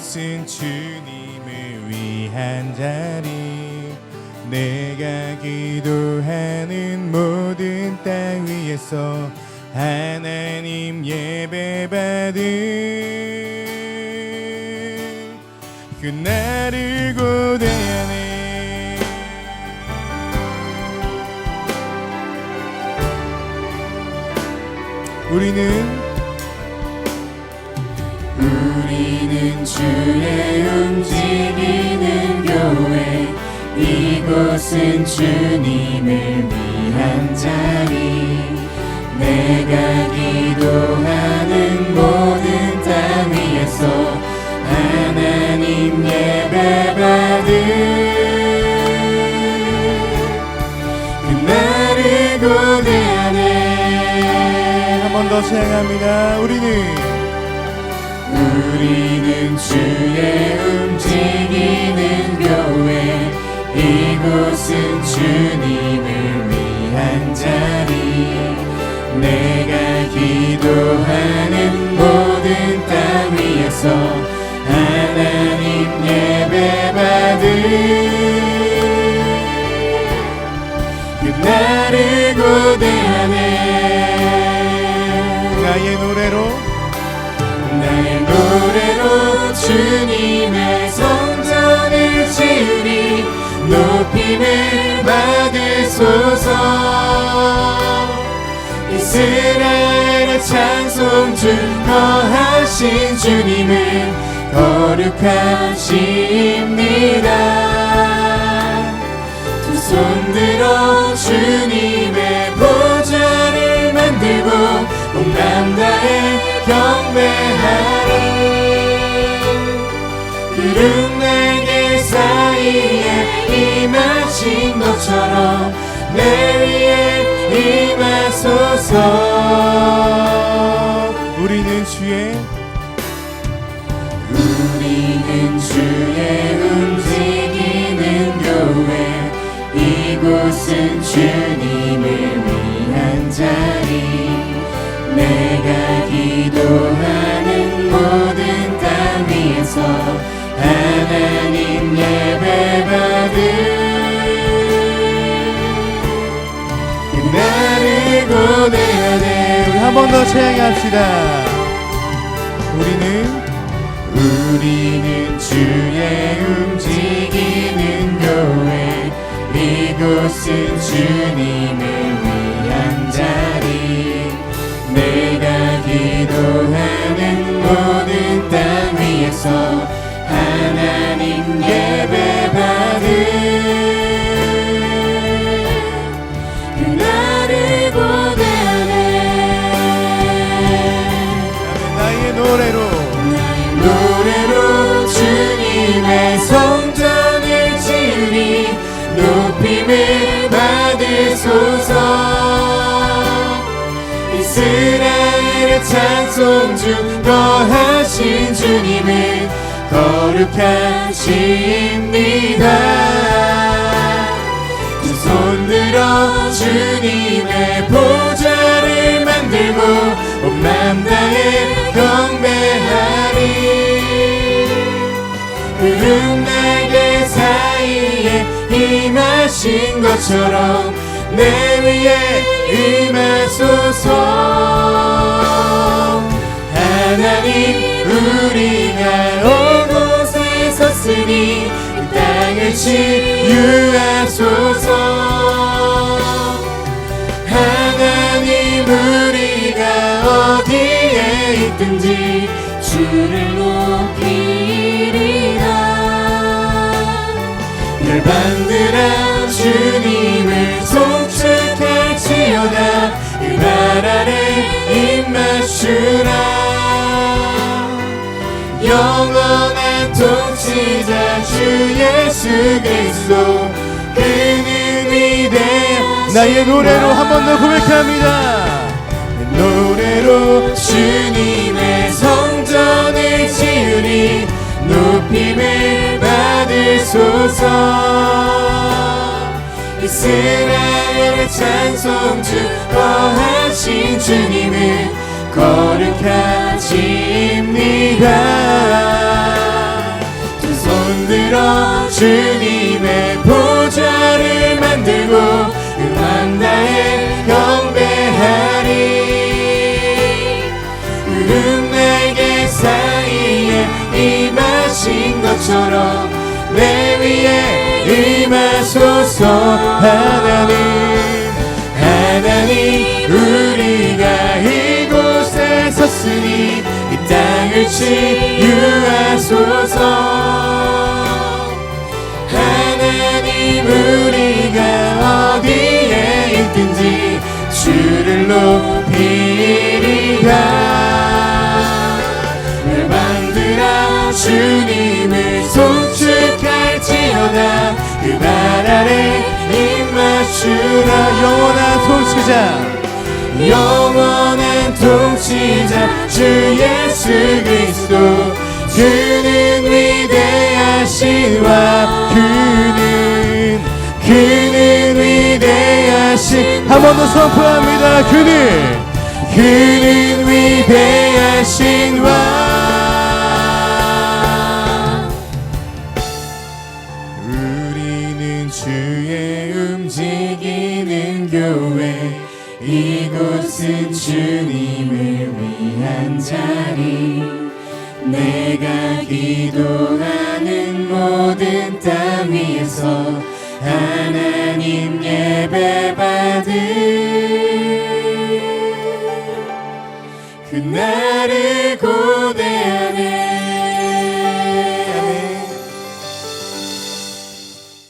이곳은 주님을 위한 자리. 내가 기도하는 모든 땅 위에서 하나님 예배 받은 그날을 고대하네. 우리는 우리는 주의 움직이는 교회. 이곳은 주님을 위한 자리. 내가 기도하는 모든 땅 위에서 하나님 예배 받은 그날을 고대하네. 한 번 더 시행합니다. 우리는 우리는 주의 움직이는 교회 노래로 주님의 성전을 지으리 높임을 받으소서 이스라엘의 찬송 중 거하신 주님은 거룩하십니다. 두 손 들어 주님의 보좌를 만들고 온맘 다해 경배하 리 구름 날개 사이에 임하신 것처럼 내 위에 임하소서. 우리는 주의 우리는 주의 움직이는 교회 이곳은 주님 하나님 예배 받은 그날을 고대하네 우리 한 번더 시행합시다. 우리는 우리는 주의 움직이는 교회 이곳은 주님을 찬송 중 거하신 주님은 거룩하십니다. 두 손 들어 주님의 보좌를 만들고 온맘 다해 경배하리. 구름 날개 사이에 임하신 것처럼 내 위에 임하소서 우리가 이곳에 섰으니 이 땅을 치유하소서. 하나님 우리가 어디에 있든지 주를 높이리라. 열반들아 주님을 통치자 주 예수 그리스도. 그는 위대한 나의 노래로 한 번 더 고백합니다. 노래로 주님의 성전을 지으리 높임을 받으소서. 이스라엘의 찬송 중 거하신 주님은 거룩하십니다 주님의 보좌를 만들고 음악 나에 경배하리. 구름 날개 사이에 임하신 것처럼 내 위에 임하소서. 하나님 하나님 우리가 이곳에 섰으니 이 땅을 치유하소서 우리가 어디에 있든지 주를 높이리라 열방들아 주님을 송축할지어다. 그발 아래 입맞추라 영원한 통치자. 영원한 통치자 주 예수 그리스도. 그는 위 한 번 더 선포합니다. 그는 그는 위대하신 와 우리는 주의 움직이는 교회. 이곳은 주님을 위한 자리. 내가 기도하는 모든 땅 위에서 하나님